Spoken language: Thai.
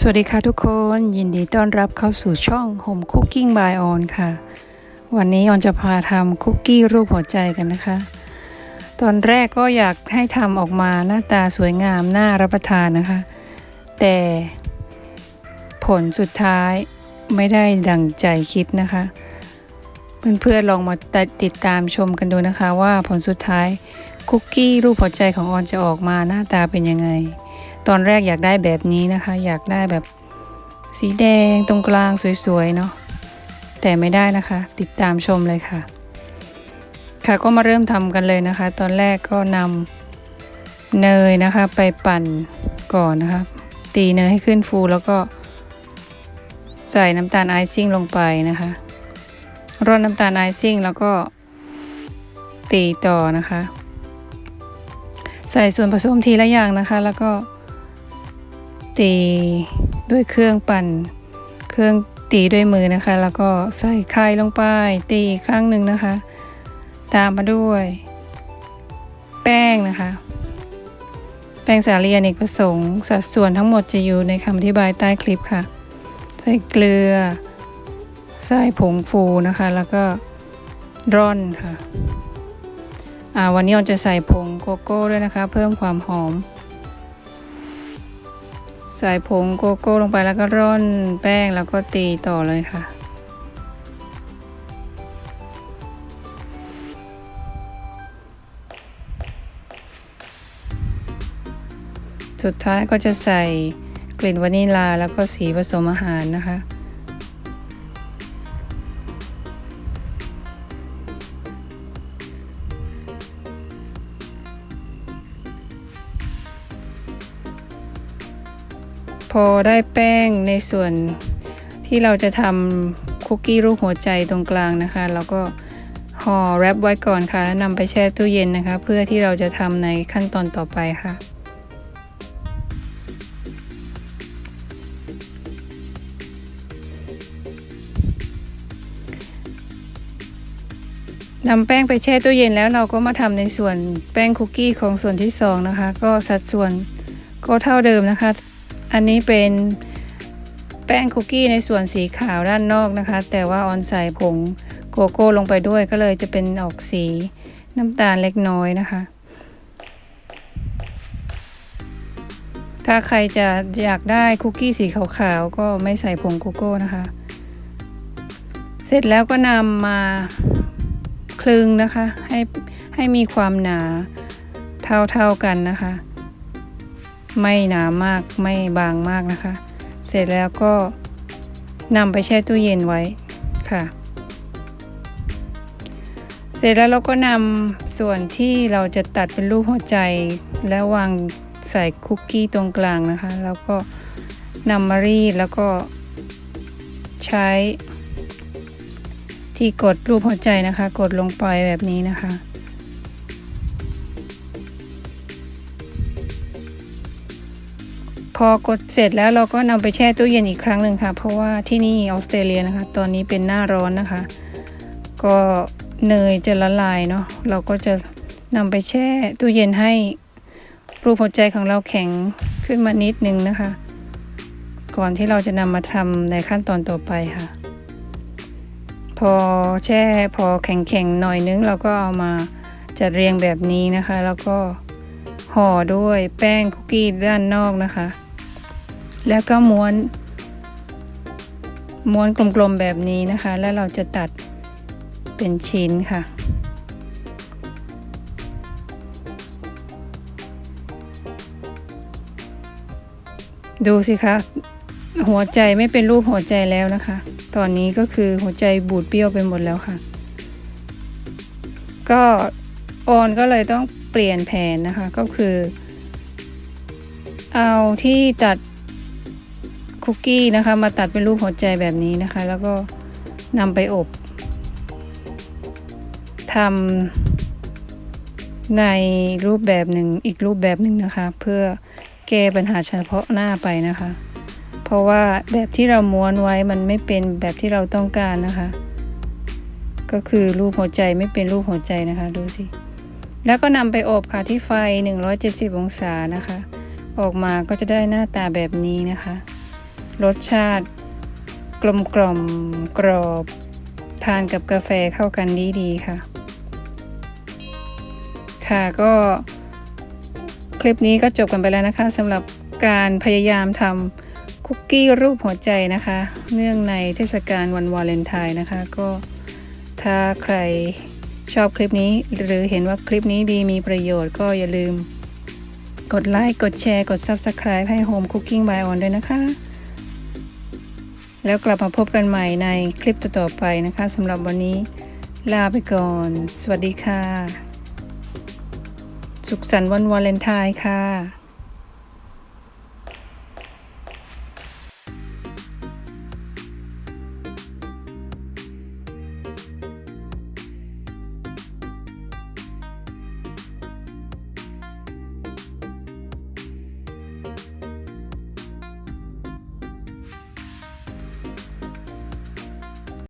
สวัสดีค่ะทุกคนยินดีต้อนรับเข้าสู่ช่อง Home Cooking by On ค่ะ วันนี้ออนจะพาทำคุกกี้รูปหัวใจกันนะคะ ตอนแรกก็อยากให้ทำออกมาหน้าตาสวยงามน่ารับประทานนะคะ แต่ผลสุดท้ายไม่ได้ดังใจคิดนะคะ เพื่อนๆลองมาติดตามชมกันดูนะคะ ว่าผลสุดท้ายคุกกี้รูปหัวใจของออนจะออกมาหน้าตาเป็นยังไง ตอนแรกอยากได้แบบนี้นะคะ อยากได้แบบสีแดงตรงกลางสวยๆเนาะแต่ไม่ได้นะคะ ติดตามชมเลยค่ะ ค่ะก็มาเริ่มทำกันเลยนะคะ ตอนแรกก็นำเนยนะคะไปปั่นก่อนนะคะ ตีเนยให้ขึ้นฟูแล้วก็ใส่น้ำตาลไอซิ่งลงไปนะคะร่อนน้ำตาลไอซิ่งแล้วก็ตีต่อนะคะ ใส่ส่วนผสมทีละอย่างนะคะ แล้วก็ ตีด้วยเครื่องปั่น เครื่องตีด้วยมือนะคะ แล้วก็ใส่ไข่ลงไปตีอีกครั้งหนึ่งนะคะ ตามมาด้วย แป้งนะคะ แป้งสาลีอเนกประสงค์สัดส่วนทั้งหมดจะอยู่ในคำอธิบายใต้คลิปค่ะ ใส่เกลือ ใส่ผงฟูนะคะ แล้วก็ร่อนค่ะวันนี้ออนจะใส่ผงโกโก้ด้วยนะคะ เพิ่มความหอม ใส่ผงโกโก้ลงไปแล้วก็ร่อนแป้งแล้วก็ตีต่อเลยค่ะ สุดท้ายก็จะใส่กลิ่นวานิลาแล้วก็สีผสมอาหารนะคะ พอได้แป้งในส่วนที่เราจะทำคุกกี้รูปหัวใจตรงกลางนะคะแล้วก็ห่อแรปไว้ก่อนค่ะ แล้วนำไปแช่ตู้เย็นนะคะ เพื่อที่เราจะทำในขั้นตอนต่อไปค่ะนำแป้งไปแช่ตู้เย็นแล้วเราก็มาทำในส่วนแป้งคุกกี้ของส่วนที่สองนะคะ ก็สัดส่วนก็เท่าเดิมนะคะ อันนี้เป็นแป้งคุกกี้ในส่วนสีขาวด้านนอกนะคะ แต่ว่าออนใส่ผงโกโก้ลงไปด้วยก็เลยจะเป็นออกสีน้ำตาลเล็กน้อยนะคะ ถ้าใครจะอยากได้คุกกี้สีขาวๆก็ไม่ใส่ผงโกโก้นะคะ เสร็จแล้วก็นำมาคลึงนะคะ ให้ให้มีความหนาเท่าๆกันนะคะ ไม่หนามากไม่บางมากนะคะ เสร็จแล้วก็นำไปแช่ตู้เย็นไว้ค่ะ เสร็จแล้วเราก็นำส่วนที่เราจะตัดเป็นรูปหัวใจ แล้ววางใส่คุกกี้ตรงกลางนะคะ แล้วก็นำมารีดแล้วก็ใช้ที่กดรูปหัวใจนะคะ กดลงไปแบบนี้นะคะ อกดเสร็จแล้วเราก็นำไปแช่ตู้เย็นอีกครั้งหนึ่งค่ะ เพราะว่าที่นี่ออสเตรเลียนะคะ ตอนนี้เป็นหน้าร้อนนะคะ ก็เนยจะละลายเนาะเราก็จะนำไปแช่ตู้เย็นให้รูปหัวใจของเราแข็งขึ้นมานิดนึงนะคะ ก่อนที่เราจะนำมาทำในขั้นตอนต่อไปค่ะ พอแช่พอแข็งๆหน่อยนึง เราก็เอามาจัดเรียงแบบนี้นะคะ แล้วก็ห่อด้วยแป้งคุกกี้ด้านนอกนะคะ แล้วก็ม้วนม้วนกลมๆแบบนี้นะคะ แล้วเราจะตัดเป็นชิ้นค่ะ ดูสิคะ หัวใจไม่เป็นรูปหัวใจแล้วนะคะ ตอนนี้ก็คือหัวใจบูดเบี้ยวไปหมดแล้วค่ะ ก็ออนก็เลยต้องเปลี่ยนแผนนะคะ ก็คือ เอาที่ตัด คุกกี้นะคะ มาตัดเป็นรูปหัวใจแบบนี้นะคะ แล้วก็นำไปอบทำในรูปแบบหนึ่งอีกรูปแบบหนึ่งนะคะ เพื่อแก้ปัญหาเฉพาะหน้าไปนะคะ เพราะว่าแบบที่เราม้วนไว้มันไม่เป็นแบบที่เราต้องการนะคะ ก็คือรูปหัวใจไม่เป็นรูปหัวใจนะคะดูสิแล้วก็นำไปอบค่ะที่ไฟ 170 องศานะคะ ออกมาก็จะได้หน้าตาแบบนี้นะคะ รสชาติกลมกล่อมกรอบ ทานกับกาแฟเข้ากันดีดีค่ะ ค่ะก็คลิปนี้ก็จบกันไปแล้วนะคะสำหรับการพยายามทำคุกกี้รูปหัวใจนะคะ เนื่องในเทศกาลวันวาเลนไทน์นะคะ ก็ถ้าใครชอบคลิปนี้หรือเห็นว่าคลิปนี้ดีมีประโยชน์ก็อย่าลืม กดไลค์ กดแชร์ กด Subscribe ให้ Home Cooking by On ด้วยนะคะ แล้วกลับมาพบกันใหม่ในคลิปต่อๆไปนะคะสำหรับวันนี้ลาไปก่อน สวัสดีค่ะ สุขสันต์วันวาเลนไทน์ค่ะ